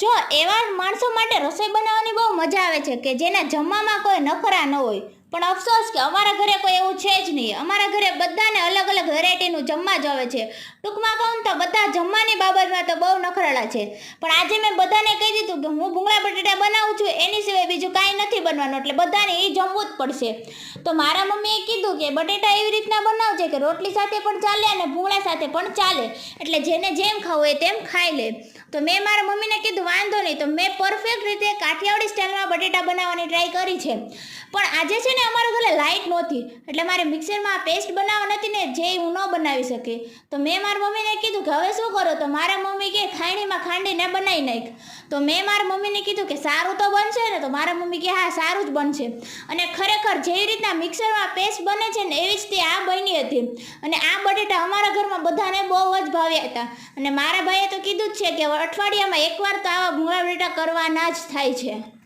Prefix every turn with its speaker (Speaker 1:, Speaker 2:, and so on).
Speaker 1: જો એવા માણસો માટે રસોઈ બનાવવાની બહુ મજા આવે છે કે જેના જમવામાં કોઈ નખરા ન હોય. પણ અફસોસ કે અમારા ઘરે કોઈ એવું છે જ નહીં. અમારા ઘરે બધાને અલગ અલગ વેરાયટીનું જમવા જ આવે છે. ટૂંકમાં કહું તો બધા જમવાની બાબતમાં તો બહુ નખરાળા છે. પણ આજે મેં બધાને કહી દીધું કે હું ભૂંગળા બટેટા બનાવું છું, એની સિવાય બીજું કાંઈ નથી બનવાનું. એટલે બધાને એ જમવું જ પડશે. તો મારા મમ્મીએ કીધું કે બટેટા એવી રીતના બનાવજે કે રોટલી સાથે પણ ચાલે અને ભૂંગળા સાથે પણ ચાલે. એટલે જેને જેમ ખાવું હોય તેમ ખાઈ લે. તો મેં મારા મમ્મીને કીધું, વાંધો નહીં. તો મેં પરફેક્ટ રીતે કાઠિયાવાડી સ્ટાઇલમાં બટેટા બનાવવાની ટ્રાય કરી છે. પણ આજે છે ને અમારા ઘરે લાઇટ નહોતી. એટલે મારે મિક્સરમાં પેસ્ટ બનાવવા નથી ને જે હું ન બનાવી શકે. તો મેં મારા મમ્મીને કીધું કે, હવે શું કરો? તો મારા મમ્મી કે ખાયણીમાં ખાંડીને બનાવી નાખ. તો મેં મારા મમ્મીને કીધું કે સારું તો બનશે ને, તો મારા મમ્મી કે હા, સારું જ બનશે. અને ખરેખર જેવી રીતના મિક્સરમાં પેસ્ટ બને છે ને, એવી જ તે આ બની હતી. અને આ બટેટા અમારા ઘરમાં બધાને બહુ જ ભાવ્યા હતા. અને મારા ભાઈએ તો કીધું જ છે કે અઠવાડિયામાં એકવાર તો આવા ભૂંગળા બટેટા કરવાના જ થાય છે.